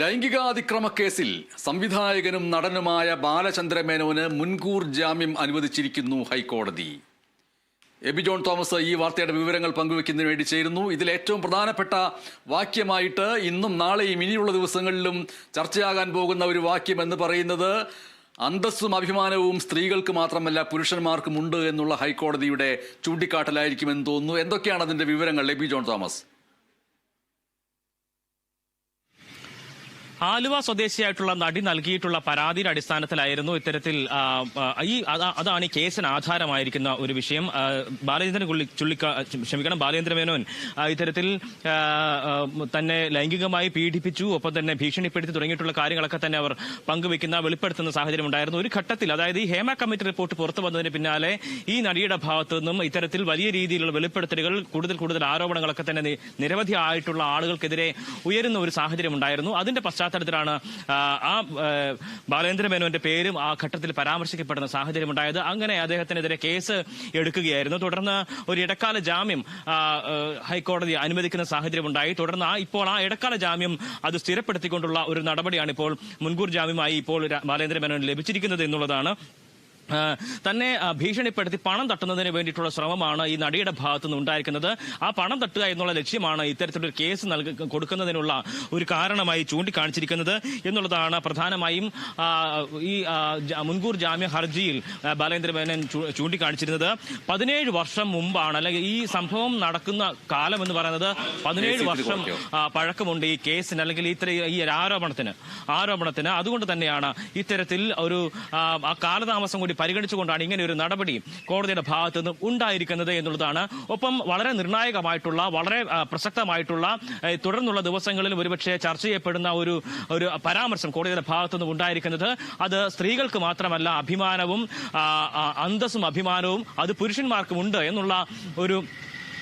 ലൈംഗികാതിക്രമ കേസിൽ സംവിധായകനും നടനുമായ ബാലചന്ദ്ര മേനോന് മുൻകൂർ ജാമ്യം അനുവദിച്ചിരിക്കുന്നു ഹൈക്കോടതി. എബി ജോൺ തോമസ് ഈ വാർത്തയുടെ വിവരങ്ങൾ പങ്കുവെക്കുന്നതിന് വേണ്ടി ചേരുന്നു. ഇതിൽ ഏറ്റവും പ്രധാനപ്പെട്ട വാക്യമായിട്ട് ഇന്നും നാളെയും ഇനിയുള്ള ദിവസങ്ങളിലും ചർച്ചയാകാൻ പോകുന്ന ഒരു വാക്യം എന്ന് പറയുന്നത് അന്തസ്സും അഭിമാനവും സ്ത്രീകൾക്ക് മാത്രമല്ല പുരുഷന്മാർക്കും ഉണ്ട് എന്നുള്ള ഹൈക്കോടതിയുടെ ചൂണ്ടിക്കാട്ടലായിരിക്കുമെന്ന് തോന്നുന്നു. എന്തൊക്കെയാണ് അതിന്റെ വിവരങ്ങൾ എബി ജോൺ തോമസ്? ആലുവ സ്വദേശിയായിട്ടുള്ള നടി നൽകിയിട്ടുള്ള പരാതിയുടെ അടിസ്ഥാനത്തിലായിരുന്നു ഇത്തരത്തിൽ ഈ അതാണ് ഈ കേസിന് ആധാരമായിരിക്കുന്ന ഒരു വിഷയം. ബാലചന്ദ്രൻ ചുള്ളിക്ക ക്ഷമിക്കണം ബാലചന്ദ്ര മേനോൻ ഇത്തരത്തിൽ തന്നെ ലൈംഗികമായി പീഡിപ്പിച്ചു ഒപ്പം തന്നെ ഭീഷണിപ്പെടുത്തി തുടങ്ങിയിട്ടുള്ള കാര്യങ്ങളൊക്കെ തന്നെ അവർ പങ്കുവെക്കുന്ന വെളിപ്പെടുത്തുന്ന സാഹചര്യം ഉണ്ടായിരുന്നു. ഒരു ഘട്ടത്തിൽ അതായത് ഈ ഹേമ കമ്മിറ്റി റിപ്പോർട്ട് പുറത്തു വന്നതിന് പിന്നാലെ ഈ നടിയുടെ ഭാഗത്തു നിന്നും ഇത്തരത്തിൽ വലിയ രീതിയിലുള്ള വെളിപ്പെടുത്തലുകൾ കൂടുതൽ കൂടുതൽ ആരോപണങ്ങളൊക്കെ തന്നെ നിരവധി ആയിട്ടുള്ള ആളുകൾക്കെതിരെ ഉയരുന്ന ഒരു സാഹചര്യം ഉണ്ടായിരുന്നു. അതിന്റെ പശ്ചാത്തലത്തിലാണ് ആ, ബാലേന്ദ്ര മേനോന്റെ പേരും ആ ഘട്ടത്തിൽ പരാമർശിക്കപ്പെടുന്ന സാഹചര്യം ഉണ്ടായത് അങ്ങനെ അദ്ദേഹത്തിനെതിരെ കേസ് എടുക്കുകയായിരുന്നു. തുടർന്ന് ഒരു ഇടക്കാല ജാമ്യം ഹൈക്കോടതി അനുവദിക്കുന്ന സാഹചര്യം ഉണ്ടായി തുടർന്ന് ആ ഇപ്പോൾ ആ ഇടക്കാല ജാമ്യം അത് സ്ഥിരപ്പെടുത്തിക്കൊണ്ടുള്ള ഒരു നടപടിയാണ് ഇപ്പോൾ മുൻകൂർ ജാമ്യമായി ഇപ്പോൾ ബാലേന്ദ്ര മേനോന് ലഭിച്ചിരിക്കുന്നത് എന്നുള്ളതാണ് തന്നെ ഭീഷണിപ്പെടുത്തി പണം തട്ടുന്നതിന് വേണ്ടിയിട്ടുള്ള ശ്രമമാണ് ഈ നടിയുടെ ഭാഗത്തു നിന്ന് ഉണ്ടായിരിക്കുന്നത്. ആ പണം തട്ടുക എന്നുള്ള ലക്ഷ്യമാണ് ഇത്തരത്തിലൊരു കേസ് നൽകി കൊടുക്കുന്നതിനുള്ള ഒരു കാരണമായി ചൂണ്ടിക്കാണിച്ചിരിക്കുന്നത്. എന്നുള്ളതാണ് പ്രധാനമായും ഈ മുൻകൂർ ജാമ്യ ഹർജിയിൽ ബാലേന്ദ്ര മേനൻ ചൂണ്ടിക്കാണിച്ചിരുന്നത്. പതിനേഴ് വർഷം മുമ്പാണ് അല്ലെങ്കിൽ ഈ സംഭവം നടക്കുന്ന കാലം എന്ന് പറയുന്നത് പതിനേഴ് വർഷം പഴക്കമുണ്ട് ഈ കേസിന് അല്ലെങ്കിൽ ഇത്ര ഈ ആരോപണത്തിന്. ആരോപണത്തിന്. അതുകൊണ്ട് തന്നെയാണ് ഇത്തരത്തിൽ ഒരു ആ കാലതാമസം കൂടി പരിഗണിച്ചുകൊണ്ടാണ് ഇങ്ങനെ ഒരു നടപടി കോടതിയുടെ ഭാഗത്തു നിന്നും ഉണ്ടായിരിക്കുന്നത് എന്നുള്ളതാണ്. ഒപ്പം വളരെ നിർണായകമായിട്ടുള്ള വളരെ പ്രസക്തമായിട്ടുള്ള തുടർന്നുള്ള ദിവസങ്ങളിൽ ഒരുപക്ഷെ ചർച്ച ചെയ്യപ്പെടുന്ന ഒരു ഒരു പരാമർശം കോടതിയുടെ ഭാഗത്തു നിന്നും ഉണ്ടായിരിക്കുന്നത്. അത് സ്ത്രീകൾക്ക് മാത്രമല്ല അഭിമാനവും അന്തസ്സും അഭിമാനവും അത് പുരുഷന്മാർക്കും ഉണ്ട് എന്നുള്ള ഒരു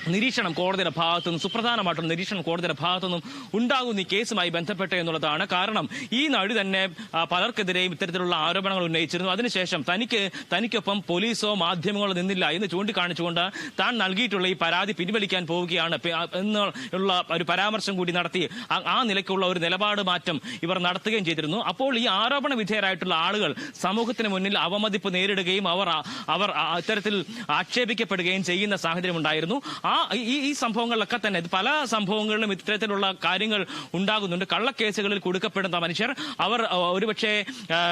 നിരീക്ഷണം കോടതിയുടെ ഭാഗത്തു നിന്നും സുപ്രധാനമായിട്ടുള്ള നിരീക്ഷണം കോടതിയുടെ ഭാഗത്തു നിന്നും ഉണ്ടാകുന്ന ഈ കേസുമായി ബന്ധപ്പെട്ട് എന്നുള്ളതാണ്. കാരണം ഈ നടി തന്നെ പലർക്കെതിരെയും ഇത്തരത്തിലുള്ള ആരോപണങ്ങൾ ഉന്നയിച്ചിരുന്നു. അതിനുശേഷം തനിക്ക് തനിക്കൊപ്പം പോലീസോ മാധ്യമങ്ങളോ നിന്നില്ല എന്ന് ചൂണ്ടിക്കാണിച്ചുകൊണ്ട് താൻ നൽകിയിട്ടുള്ള ഈ പരാതി പിൻവലിക്കാൻ പോവുകയാണ്. എന്നുള്ള ഒരു പരാമർശം കൂടി നടത്തി ആ- നിലയ്ക്കുള്ള ഒരു നിലപാട് മാറ്റം ഇവർ നടത്തുകയും ചെയ്തിരുന്നു. അപ്പോൾ ഈ ആരോപണ വിധേയരായിട്ടുള്ള ആളുകൾ സമൂഹത്തിന് മുന്നിൽ അവമതിപ്പ് നേരിടുകയും അവർ അവർ ഇത്തരത്തിൽ ആക്ഷേപിക്കപ്പെടുകയും ചെയ്യുന്ന സാഹചര്യം ഉണ്ടായിരുന്നു. ആ ഈ ഈ സംഭവങ്ങളിലൊക്കെ തന്നെ. പല സംഭവങ്ങളിലും ഇത്തരത്തിലുള്ള കാര്യങ്ങൾ ഉണ്ടാകുന്നുണ്ട്. കള്ളക്കേസുകളിൽ കൊടുക്കപ്പെടുന്ന മനുഷ്യർ അവർ ആ, ഒരുപക്ഷെ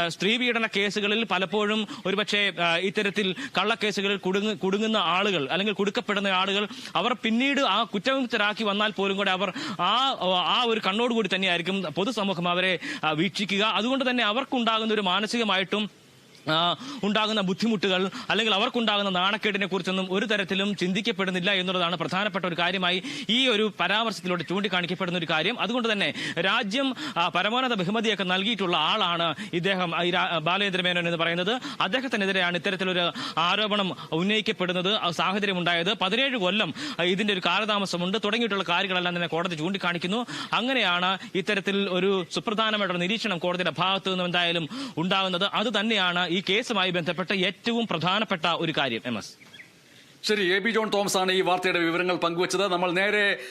സ്ത്രീ പീഡന കേസുകളിൽ പലപ്പോഴും ഒരുപക്ഷെ ഇത്തരത്തിൽ കള്ളക്കേസുകളിൽ കുടുങ്ങ കുടുങ്ങുന്ന ആളുകൾ അല്ലെങ്കിൽ കൊടുക്കപ്പെടുന്ന ആളുകൾ അവർ പിന്നീട് ആ കുറ്റവിമുക്തരാക്കി വന്നാൽ പോലും കൂടെ അവർ ആ ആ ഒരു കണ്ണോടുകൂടി തന്നെയായിരിക്കും പൊതുസമൂഹം അവരെ വീക്ഷിക്കുക. അതുകൊണ്ട് തന്നെ അവർക്കുണ്ടാകുന്ന ഒരു മാനസികമായിട്ടും ആ, ഉണ്ടാകുന്ന ബുദ്ധിമുട്ടുകൾ അല്ലെങ്കിൽ അവർക്കുണ്ടാകുന്ന നാണക്കേടിനെ കുറിച്ചൊന്നും ഒരു തരത്തിലും ചിന്തിക്കപ്പെടുന്നില്ല എന്നുള്ളതാണ് പ്രധാനപ്പെട്ട ഒരു കാര്യമായി ഈ ഒരു പരാമർശത്തിലൂടെ ചൂണ്ടിക്കാണിക്കപ്പെടുന്ന ഒരു കാര്യം. അതുകൊണ്ട് തന്നെ രാജ്യം പരമോന്നത ബഹുമതിയൊക്കെ നൽകിയിട്ടുള്ള ആളാണ് ഇദ്ദേഹം ബാലേന്ദ്ര മേനോൻ എന്ന് പറയുന്നത്. അദ്ദേഹത്തിനെതിരെയാണ് ഇത്തരത്തിലൊരു ആരോപണം ഉന്നയിക്കപ്പെടുന്നത് സാഹചര്യം ഉണ്ടായത് പതിനേഴ് കൊല്ലം ഇതിന്റെ ഒരു കാലതാമസമുണ്ട്. തുടങ്ങിയിട്ടുള്ള കാര്യങ്ങളെല്ലാം തന്നെ കോടതി ചൂണ്ടിക്കാണിക്കുന്നു. അങ്ങനെയാണ് ഇത്തരത്തിൽ ഒരു സുപ്രധാനമായിട്ടുള്ള നിരീക്ഷണം കോടതിയുടെ ഭാഗത്തു നിന്നും എന്തായാലും ഉണ്ടാകുന്നത്. അത് തന്നെയാണ് ഈ കേസുമായി ബന്ധപ്പെട്ട ഏറ്റവും പ്രധാനപ്പെട്ട ഒരു കാര്യം എം എസ്. ശരി എ ബി ജോൺ തോമസ് ആണ് ഈ വാർത്തയുടെ വിവരങ്ങൾ പങ്കുവച്ചത്. നമ്മൾ നേരെ